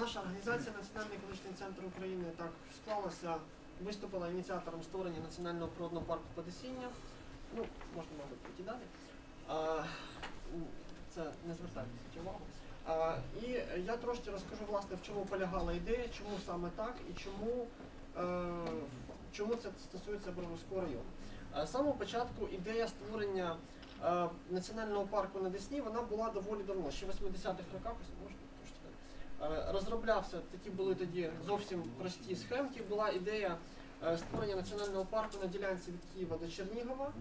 наша організація Національний екологічний центр України так склалася, виступила ініціатором створення національного природного парку Подесіння. Ну, можна, мабуть. А, це не звертайте увагу. А, і я трошки розкажу, власне, в чому полягала ідея, чому саме так і чому, е, чому це стосується Броварського району. Е, З самого початку ідея створення е, національного парку на Десні вона була доволі давно, ще в 80-х роках, ось можна розроблявся, такі були тоді зовсім прості схемки. Була ідея е, створення національного парку на ділянці від Києва до Чернігова.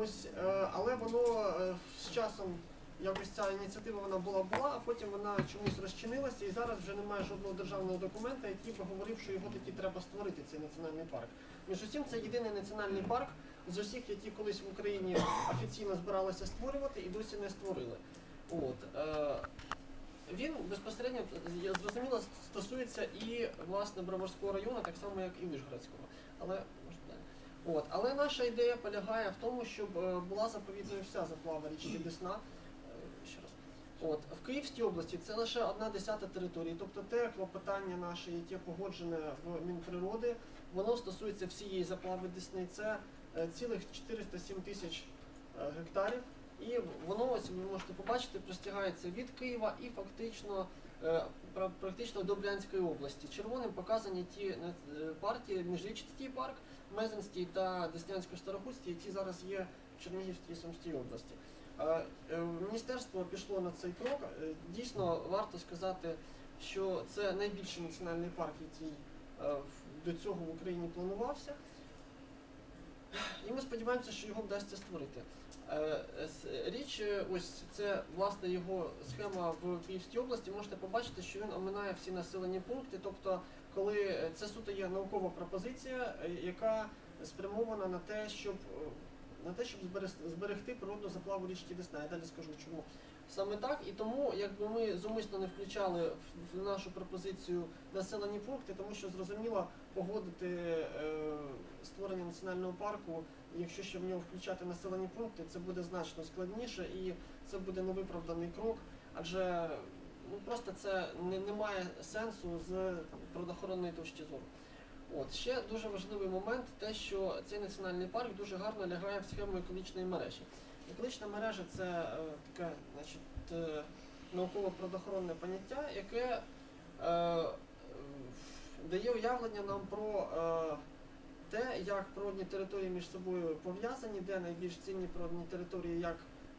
Ось, е, але воно е, з часом якось ця ініціатива вона була була, а потім вона чомусь розчинилася, і зараз вже немає жодного державного документа, який би говорив, що його таки треба створити, цей національний парк. Між усім, це єдиний національний парк з усіх, які колись в Україні офіційно збиралися створювати і досі не створили. От, е, він безпосередньо я зрозуміло стосується і власне Броварського району, так само як і Вишгородського. Але може. От, але наша ідея полягає в тому, щоб е, була заповідною вся заплава річки Десна. Е, Ще раз. От, в Київській області це лише одна десята території, тобто те клопотання наше, яке погоджене в Мінприроди, воно стосується всієї заплави Десни. Це е, цілих 407 тисяч гектарів. І воно ось ви можете побачити, простягається від Києва і фактично е, практично до Брянської області. Червоним показані ті е, партії, Міжрічський парк, Мезенський та Деснянсько-Старохудський, які зараз є в Чернігівській і Сумській області. Е, Міністерство пішло на цей крок. Дійсно, варто сказати, що це найбільший національний парк, який до цього в Україні планувався. Ми сподіваємося, що його вдасться створити. Е, Річ, е, ось це власне його схема в Київській області. Можете побачити, що він оминає всі населені пункти. Тобто, коли е, це суто є наукова пропозиція, е, яка спрямована на те, щоб е, на те, щоб зберегти, природну заплаву річки Десна. Я далі скажу чому. Саме так, і тому якби ми зумисно не включали в нашу пропозицію населені пункти, тому що зрозуміло погодити е, створення національного парку, якщо ще в нього включати населені пункти, це буде значно складніше і це буде невиправданий крок, адже ну просто це не, не має сенсу з природоохоронної точки зору. От ще дуже важливий момент, те, що цей національний парк дуже гарно лягає в схему екологічної мережі. Екологічна мережа це е, таке, значить, е, науково-природоохоронне поняття, яке е, дає уявлення нам про е, те, як природні території між собою пов'язані, де найбільш цінні природні території, як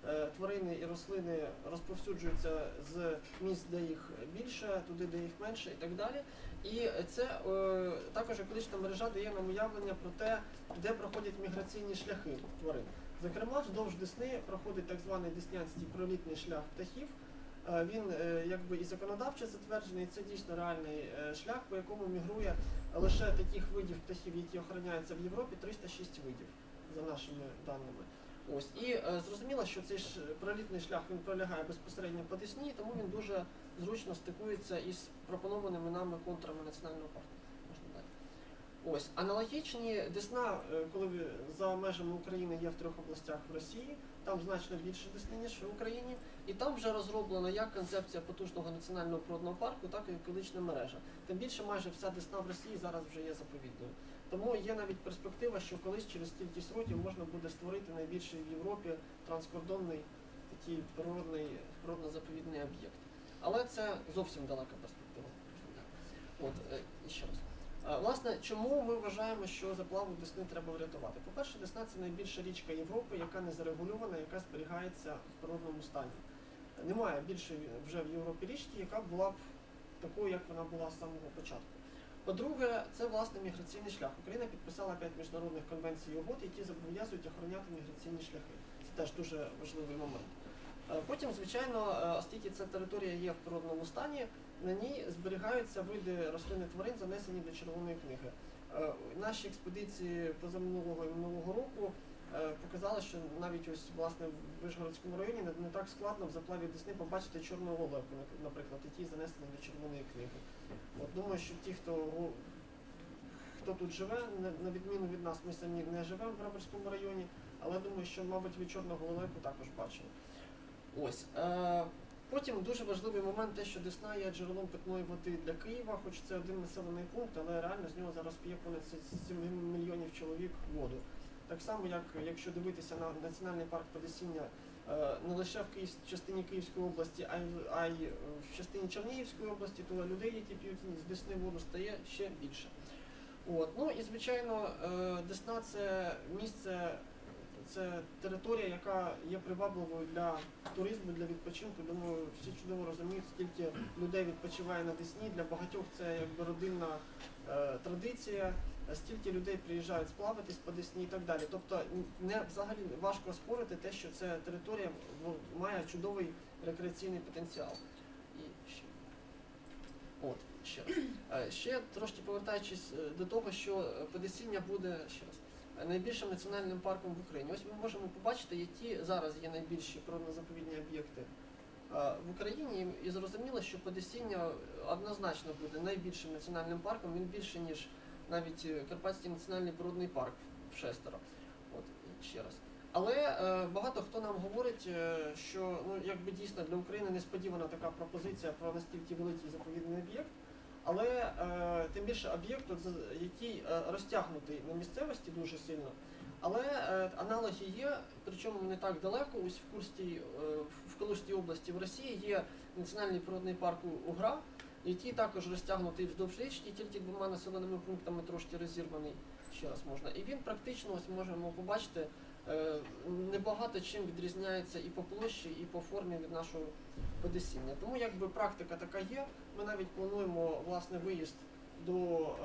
е, тварини і рослини розповсюджуються з місць, де їх більше, туди, де їх менше і так далі. І це е, також екологічна мережа дає нам уявлення про те, де проходять міграційні шляхи тварин. Зокрема, вздовж Десни проходить так званий Деснянський пролітний шлях птахів. Е, Він е, якби і законодавчо затверджений, це дійсно реальний е, шлях, по якому мігрує лише таких видів птахів, які охороняються в Європі, 306 видів, за нашими даними. Ось і зрозуміло, що цей ж пролітний шлях він пролягає безпосередньо по Десні, тому він дуже зручно стикується із пропонованими нами контурами національного парку. Ось аналогічні Десна, е, коли за межами України є в трьох областях в Росії, там значно більше Десни, ніж в Україні, і там вже розроблена як концепція потужного національного природного парку, так і екологічна мережа. Тим більше майже вся Десна в Росії зараз вже є заповідною. Тому є навіть перспектива, що колись через кількість років можна буде створити найбільший в Європі транскордонний такий природний природно-заповідний об'єкт. Але це зовсім далека перспектива. От, е, і ще раз. Власне, чому ми вважаємо, що заплаву Десни треба врятувати? По-перше, Десна це найбільша річка Європи, яка не зарегульована, яка зберігається в природному стані. Немає більше вже в Європі річки, яка була б такою, як вона була з самого початку. По-друге, це власне міграційний шлях. Україна підписала 5 міжнародних конвенцій і угод, які зобов'язують охороняти міграційні шляхи. Це теж дуже важливий момент. Потім, звичайно, е, оскільки ця територія є в природному стані, на ній зберігаються види рослин і тварин, занесені до червоної книги. Е, Наші експедиції позаминулого і минулого року е, показали, що навіть ось власне в Вишгородському районі не, так складно в заплаві Десни побачити чорну лелеку, наприклад, який занесений до червоної книги. От думаю, що ті, хто хто тут живе, на, відміну від нас, ми самі не живемо в Браверському районі, але думаю, що, мабуть, ви чорного лелеку також бачили. Ось. Е, Потім дуже важливий момент те, що Десна є джерелом питної води для Києва, хоч це один населений пункт, але реально з нього зараз п'є понад 7 мільйонів чоловік воду. Так само, як якщо дивитися на національний парк Подесіння е, не лише в Київ, частині Київської області, а й, а й в частині Чернігівської області, то людей, які п'ють з Десни воду, стає ще більше. От. Ну і звичайно, е, Десна це місце, це територія, яка є привабливою для туризму, для відпочинку. Думаю, всі чудово розуміють, скільки людей відпочиває на Десні. Для багатьох це якби родинна е, традиція. Стільки людей приїжджають сплаватись по Десні і так далі. Тобто не взагалі важко спорити те, що ця територія має чудовий рекреаційний потенціал. І ще. От, ще раз. Е, Ще трошки повертаючись е, до того, що е, Подесіння буде ще раз найбільшим національним парком в Україні. Ось ми можемо побачити, які зараз є найбільші природно-заповідні об'єкти в Україні. І зрозуміло, що Подесіння однозначно буде найбільшим національним парком. Він більше ніж навіть е, Карпатський національний природний парк в шестеро. От ще раз. Але е, багато хто нам говорить, е, що ну якби дійсно для України несподівана така пропозиція про настільки великий заповідний об'єкт. Але е, тим більше об'єкт, який е, розтягнутий на місцевості дуже сильно. Але е, аналоги є, причому не так далеко. Ось в Курській, е, в Калужській області в Росії є національний природний парк Угра, який також розтягнутий вздовж річки, тільки двома населеними пунктами трошки розірваний. Ще раз можна. І він практично, ось можемо побачити, небагато чим відрізняється і по площі, і по формі від нашого Подесіння. Тому якби практика така є. Ми навіть плануємо власне виїзд до е,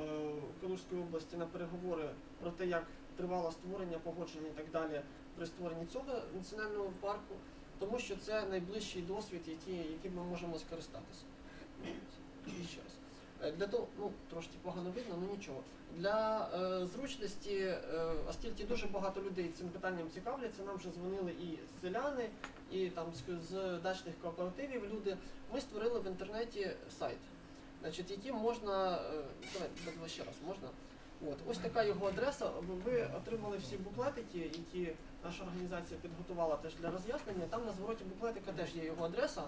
Калужської області на переговори про те, як тривало створення, погодження і так далі при створенні цього національного парку, тому що це найближчий досвід, який, яким ми можемо скористатися. І ще раз. Е, Для того, ну трошки погано видно, ну нічого. Для е, зручності, е, оскільки дуже багато людей цим питанням цікавляться, нам вже дзвонили і селяни, і там з, з дачних кооперативів люди. Ми створили в інтернеті сайт, значить, яким можна. е, Давай, ще раз можна. От, ось така його адреса. Ви отримали всі буклетики, які наша організація підготувала теж для роз'яснення. Там на звороті буклетика теж є його адреса.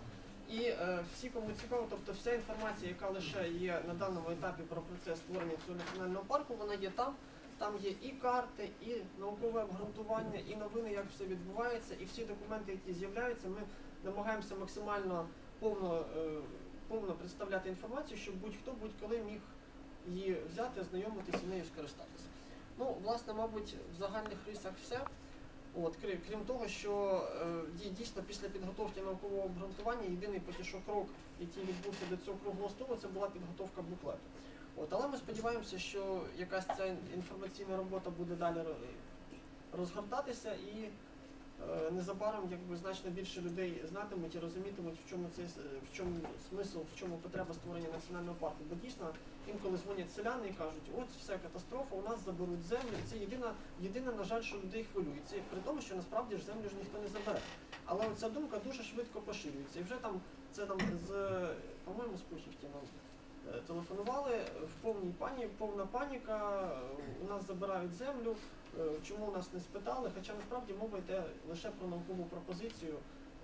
І е, всі, кому цікаво, тобто вся інформація, яка лише є на даному етапі про процес створення цього національного парку, вона є там. Там є і карти, і наукове обґрунтування, і новини, як все відбувається, і всі документи, які з'являються, ми намагаємося максимально повно, е, повно представляти інформацію, щоб будь-хто будь-коли міг її взяти, ознайомитися і нею скористатися. Ну, власне, мабуть, в загальних рисах все. От, крім, крім того, що е, дій- дійсно після підготовки наукового обґрунтування єдиний поки що крок, який відбувся до цього круглого столу, це була підготовка буклету. От, але ми сподіваємося, що якась ця інформаційна робота буде далі розгортатися і незабаром якби значно більше людей знатимуть і розумітимуть, в чому цей в чому смисл, в чому потреба створення національного парку. Бо дійсно інколи дзвонять селяни і кажуть, от все катастрофа, у нас заберуть землю. Це єдина, єдине, на жаль, що людей хвилює. Це при тому, що насправді ж землю ж ніхто не забере. Але ця думка дуже швидко поширюється. І вже там це там з, по-моєму, з Пухівки е, телефонували в повній пані, повна паніка. е, У нас забирають землю. е, Чому нас не спитали? Хоча насправді мова йде лише про наукову пропозицію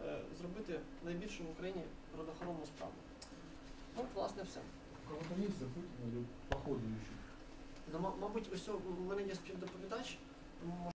е, зробити найбільшу в Україні природоохоронну справу. Ну, от, власне, все. Кого-то есть запытанные или по ходу еще? Ну, ма- мабуть, ось у мене є співдоповідач, тому